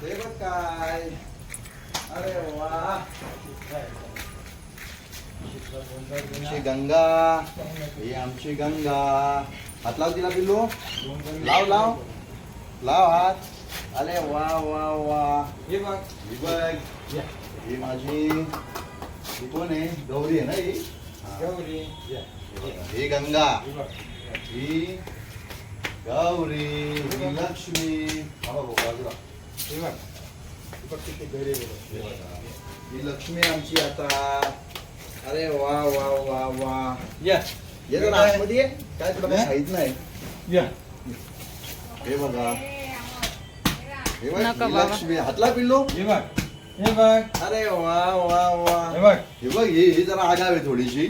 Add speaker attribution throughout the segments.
Speaker 1: हे बघ काय? अरे वा. आमची गंगा ही आमची गंगा. हात लाव तिला पिल्लू. लाव लाव. लाव हात. अरे वा वा वा.
Speaker 2: हे बघ.
Speaker 1: ही बघ. ही माझी ही कोण आहे? गौरी आहे ना ही? हा.
Speaker 2: गौरी.
Speaker 1: ही गंगा.
Speaker 2: ही
Speaker 1: गौरी ही लक्ष्मी. हा बघ बाजूला.
Speaker 2: हे बघ हे बघ किती घरी
Speaker 1: हे बघा. ही लक्ष्मी आमची आता अरे वा वा वा वा.
Speaker 2: या.
Speaker 1: ये जरा आतमध्ये ये. काय तुला काही माहीत नाही?
Speaker 2: या.
Speaker 1: हे बघा. हे बघ
Speaker 3: नका
Speaker 1: ही
Speaker 3: बाबा.
Speaker 1: लक्ष्मी. हातला पिल्लो?
Speaker 2: हे बघ. हे बघ.
Speaker 1: अरे वा वा
Speaker 2: हे
Speaker 1: वा
Speaker 2: बघ.
Speaker 1: हे बघ ही ही जरा आगाव आहे थोडीशी.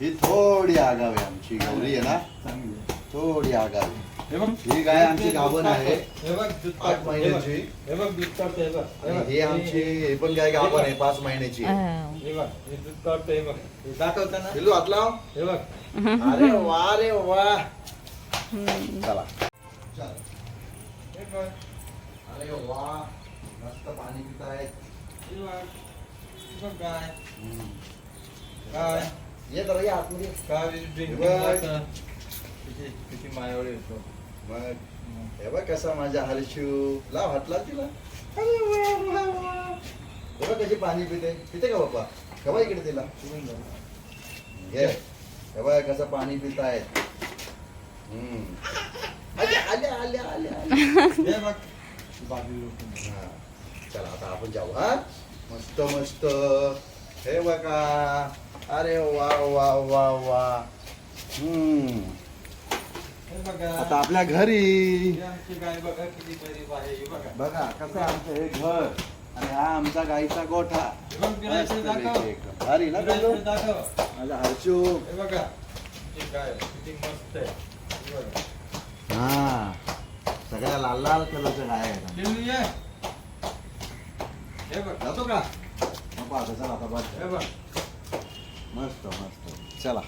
Speaker 1: ही थोडी आगाव आहे आमची. गौरी आहे ना?
Speaker 2: चांगली आहे.
Speaker 1: थोडी आगाव. आहे
Speaker 2: हे बघ.
Speaker 1: ही गाय आमची गाभण आहे.
Speaker 2: हे बघ दूध
Speaker 1: आठ
Speaker 2: काढतो. हे बघ.
Speaker 1: महिन्याची.
Speaker 2: हे बघ दूध काढतो हे बघ. हे
Speaker 1: आणि. ही आमची ही पण गाय गाभण आहे पाच महिन्याची
Speaker 2: हे. बघ हे दूध काढतो हे बघ. हे दाखवतं ना?
Speaker 1: पिल्लू हात लाव.
Speaker 2: हे बघ.
Speaker 1: अरे वा रे वा. चला.
Speaker 2: हे बघ.
Speaker 1: अरे वा मस्त पाणी पितायत
Speaker 2: हे बघ. हे बघ गाय.
Speaker 1: हम्म.
Speaker 2: गाय.
Speaker 1: ये जरा या आतमध्ये.
Speaker 2: गाय
Speaker 1: हे.
Speaker 2: किती किती मायावर येतो.
Speaker 1: मग हे बघ कसा माझा हर्षू. लाव हात लाव तिला. अरे वा वा वा. हे बघ कशी पाणी पिते. पिते का बाप्पा? कवा इकडे तिला. घे हे बघ कसं पाणी पितायत हम्म. आले आले आले आले आले.
Speaker 2: हे बघ.
Speaker 1: हा. चला आता आपण जाऊ हा. मस्त मस्त. हे बघा. अरे वा वा वा वा. हम्म.
Speaker 2: हे
Speaker 1: आता आपल्या घरी.
Speaker 2: बघा
Speaker 1: कसं आमचं हे घर आणि हा आमचा गाईचा गोठा. भारी ना माझा हर्षू
Speaker 2: हे
Speaker 1: सगळ्या लाल लाल कलरच्या गाय
Speaker 2: हे
Speaker 1: जातो का? नको आता चला आता
Speaker 2: हे बघ.
Speaker 1: मस्त मस्त. चला.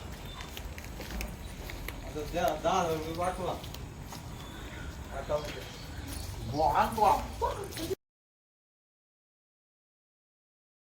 Speaker 2: दहा हजार रुपये पाठवा अकाउंट
Speaker 1: बुवा, बुवा.